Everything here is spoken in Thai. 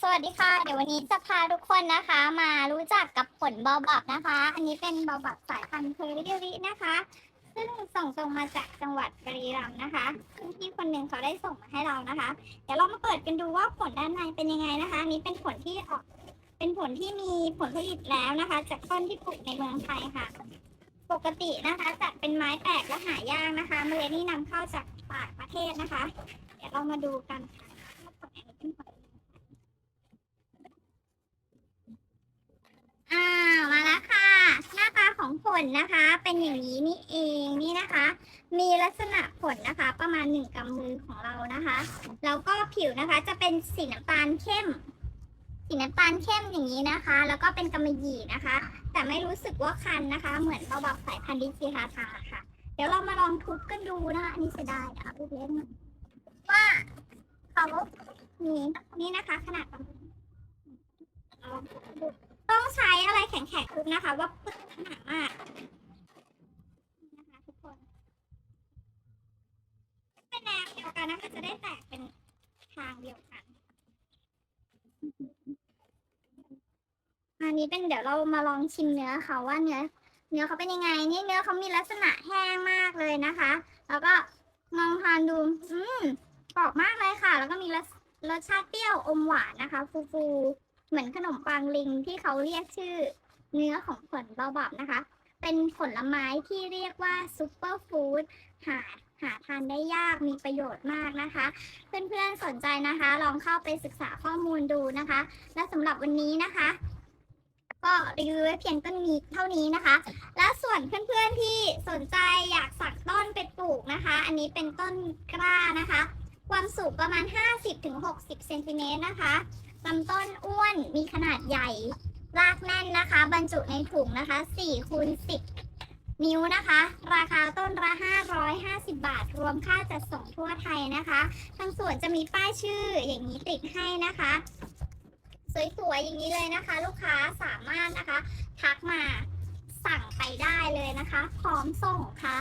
สวัสดีค่ะ เดี๋ยววันนี้จะพาทุกคนนะคะ มารู้จักกับผลบอบับนะคะ อันนี้เป็นบอบับสายพันธุ์เคอริรินะคะ ซึ่งส่งตรงมาจากจังหวัดบุรีรัมย์นะคะซึ่งพี่คนหนึ่งเขาได้ส่งมาให้เรานะคะ เดี๋ยวเรามาเปิดกันดูว่าผลด้านในเป็นยังไงนะคะอันนี้เป็นผลที่ออกเป็นผลที่มีผลผลิตแล้วนะคะ จากต้นที่ปลูกในเมืองไทยค่ะ ปกตินะคะจะเป็นไม้แปลกและหายากนะคะเมล็ดนี่นำเข้าจากต่างประเทศนะคะ เดี๋ยวเรามาดูกันค่ะผลอันนี้เป็นผล อ่ามาแล้วค่ะ หน้าตาของผ ลนะคะ เป็นอย่างนี้นี่เองนี่นะคะ มีลักษณะผลนะคะ ประมาณหนึ่งกำมือของเรานะคะ แล้วก็ผิวนะคะจะเป็นสีน้ำตาลเข้ม สีน้ำตาลเข้มอย่างนี้นะคะ แล้วก็เป็นกำมะหยี่นะคะ แต่ไม่รู้สึกว่าคันนะคะ เหมือนเราแบบสายพันธุ์ดิจิฮาทาค่ะ เดี๋ยวเรามาลองทุบกันดูนะคะอันนี้เสียดายนะคะลูกเล่นว่าเขามีนี่นะคะขนาดประมาณต้องใช้อะไรแข็งๆทุบนะคะ ว่าปึ๊กขนาดมากนี่นะคะทุกคนเป็นแนวเดียว กันนะคะจะได้แตกเป็นทางเดียวกัน อันนี้เป็นเดี๋ยวเรามาลองชิมเนื้อเขาว่าเนื้อ เนื้อเขาเป็นยังไง นี่เนื้อเขามีลักษณะแห้งมากเลยนะคะ แล้วก็ลองทานดู อืมกรอบมากเลยค่ะ แล้วก็มีรสรสชาติเปรี้ยวอมหวานนะคะ ฟูๆเหมือนขนมปังลิงที่เขาเรียกชื่อ เนื้อของผลเบาบับนะคะ เป็นผลไม้ที่เรียกว่าซูเปอร์ฟู้ดหา หาทานได้ยากมีประโยชน์มากนะคะ เพื่อนๆสนใจนะคะ ลองเข้าไปศึกษาข้อมูลดูนะคะ และสำหรับวันนี้นะคะ ก็รีวิวไว้เพียงต้นนี้เท่านี้นะคะ และส่วนเพื่อนๆที่สนใจอยากสักต้นไปปลูกนะคะ อันนี้เป็นต้นกล้านะคะ ความสูงประมาณ 50-60เซนติเมตรนะคะลำต้นอ้วนมีขนาดใหญ่รากแน่นนะคะ บรรจุในถุงนะคะ4คูณ10 นิ้วนะคะ ราคาต้นละ 550 บาท รวมค่าจัดส่งทั่วไทยนะคะทางส่วนจะมีป้ายชื่ออย่างนี้ติดให้นะคะ สวยๆอย่างนี้เลยนะคะ ลูกค้าสามารถนะคะ ทักมาสั่งไปได้เลยนะคะ พร้อมส่งค่ะ